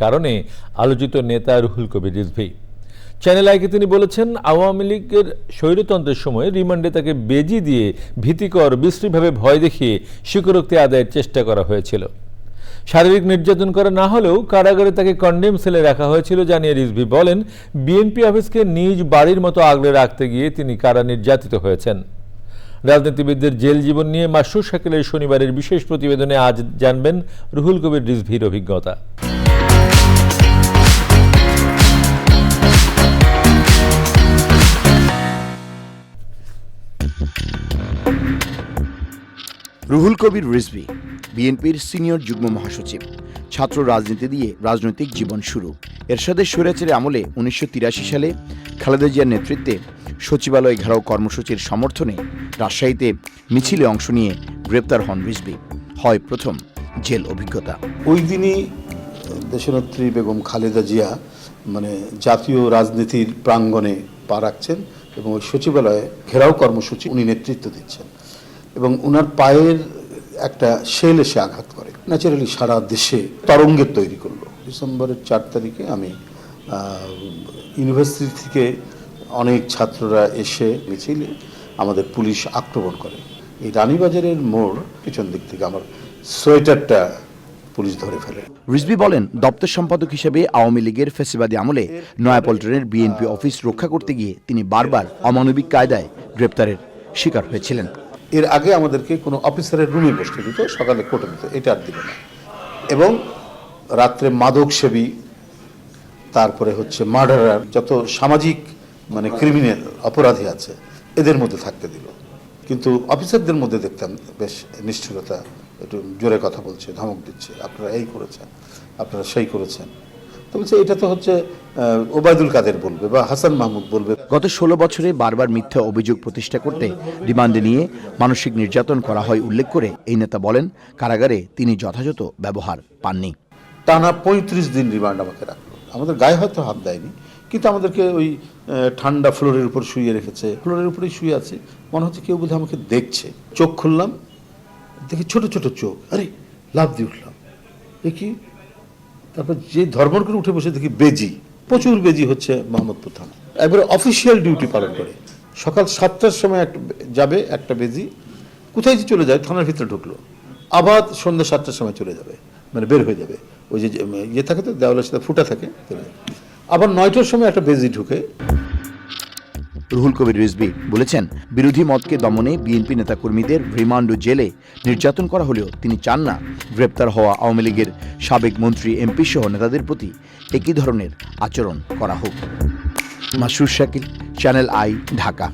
কারণে আলোচিত নেতা রুহুল কবির রিজভী। চ্যানেল আইকে তিনি বলেছেন, আওয়ামী লীগের স্বৈরতন্ত্রের সময় রিমান্ডে তাকে বেজি দিয়ে ভীতিকর, বিশ্রীভাবে ভয় দেখিয়ে স্বীকারোক্তি আদায়ের চেষ্টা করা হয়েছিল। শারীরিক নির্যাতন করা না হলেও কারাগারে তাকে কন্ডেম সেলে রাখা হয়েছিল জানিয়ে রিজভি বলেন বিএনপি অফিসকে নিজ বাড়ির মতো আগলে রাখতে গিয়ে তিনি কারা নির্যাতিত হয়েছেন। রাজনীতিবিদদের জেল জীবন নিয়ে মাসুর শাকিলের শনিবারের বিশেষ প্রতিবেদনে আজ জানবেন রুহুল কবির রিজভির অভিজ্ঞতা। রুহুল কবির রিজভি, বিএনপির সিনিয়র যুগ্ম মহাসচিব, ছাত্র রাজনীতি দিয়ে রাজনৈতিক জীবন শুরু। এরশাদের স্বৈরাচারে আমলে উনিশশো সালে খালেদা জিয়ার নেতৃত্বে সচিবালয় ঘেরাও কর্মসূচির সমর্থনে রাজশাহীতে মিছিলে অংশ নিয়ে গ্রেপ্তার হন রিজভি। হয় প্রথম জেল অভিজ্ঞতা। ওই দিনই দেশনেত্রী বেগম খালেদা জিয়া মানে জাতীয় রাজনীতির প্রাঙ্গণে পা রাখছেন। এবং ওই সচিবালয়ে ঘেরাও কর্মসূচি উনি নেতৃত্ব দিচ্ছেন এবং ওনার পায়ের একটা শেল এসে আঘাত করে। ন্যাচারালি সারা দেশে তরঙ্গের তৈরি করল। ডিসেম্বরের চার তারিখে আমি ইউনিভার্সিটি থেকে অনেক ছাত্ররা এসে মিছিলে, আমাদের পুলিশ আক্রমণ করে। এই রানীবাজারের মোড় পিছন দিক থেকে আমার সোয়েটারটা পুলিশ ধরে ফেলে। রিজভি বলেন দপ্তর সম্পাদক হিসেবে আওয়ামী লীগের ফেসিবাদী আমলে নয়াপল্টনের বিএনপি অফিস রক্ষা করতে গিয়ে তিনি বারবার অমানবিক কায়দায় গ্রেপ্তারের শিকার হয়েছিলেন। এর আগে আমাদেরকে কোনো অফিসারের রুমে বসতে দিত সকালে কোর্টে দিত এটা আর দিল না। এবং রাত্রে মাদক সেবী তারপরে হচ্ছে মার্ডারার যত সামাজিক মানে ক্রিমিনাল অপরাধী আছে এদের মধ্যে থাকতে দিল। কিন্তু অফিসারদের মধ্যে দেখতাম বেশ নিষ্ঠুরতা একটু জোরে কথা বলছে ধমক দিচ্ছে আপনারা এই করেছেন আপনারা সেই করেছেন। তো বলছে এটা তো হচ্ছে ওবায়দুল কাদের বলবে বা হাসান মাহমুদ বলবে। গত ষোলো বছরে বারবার মিথ্যা অভিযোগ প্রতিষ্ঠা করতে রিমান্ডে নিয়ে মানসিক নির্যাতন করা হয় উল্লেখ করে এই নেতা বলেন কারাগারে তিনি যথাযথ ব্যবহার পাননি। টানা পঁয়ত্রিশ দিন রিমান্ড আমাকে রাখল। আমাদের গায়ে হয়তো হাত দেয়নি কিন্তু আমাদেরকে ওই ঠান্ডা ফ্লোরের উপর শুয়ে রেখেছে। ফ্লোরের উপরেই শুয়ে আছে মনে হচ্ছে কেউ বোধহয় আমাকে দেখছে। চোখ খুললাম দেখি ছোট ছোট চোখ। আরে লাভ দিয়ে উঠলাম। দেখি, তারপর যে ধর্মর করে উঠে বসে দেখি বেজি। প্রচুর বেজি হচ্ছে মোহাম্মদপুর থানা। একবারে অফিসিয়াল ডিউটি পালন করে। সকাল সাতটার সময় একটা যাবে একটা বেজি। কোথায় যে চলে যায়, থানার ভিতরে ঢুকলো। আবার সন্ধ্যা সাতটার সময় চলে যাবে। মানে বের হয়ে যাবে। ওই যে ইয়ে থাকে তো, দেওয়ালের সাথে ফুটা থাকে আবার নয়টার সময় একটা বেজি ঢুকে। রুহুল কবির রিজভি বলেছেন, বিরোধী মতকে দমনে বিএনপি নেতাকর্মীদের রিমান্ড জেলে নির্যাতন করা হলেও তিনি চান না গ্রেপ্তার হওয়া আওয়ামী লীগের সাবেক মন্ত্রী এমপি সহ নেতাদের প্রতি একই ধরনের আচরণ করা হোক। Masur Shakil, channel I, Dhaka.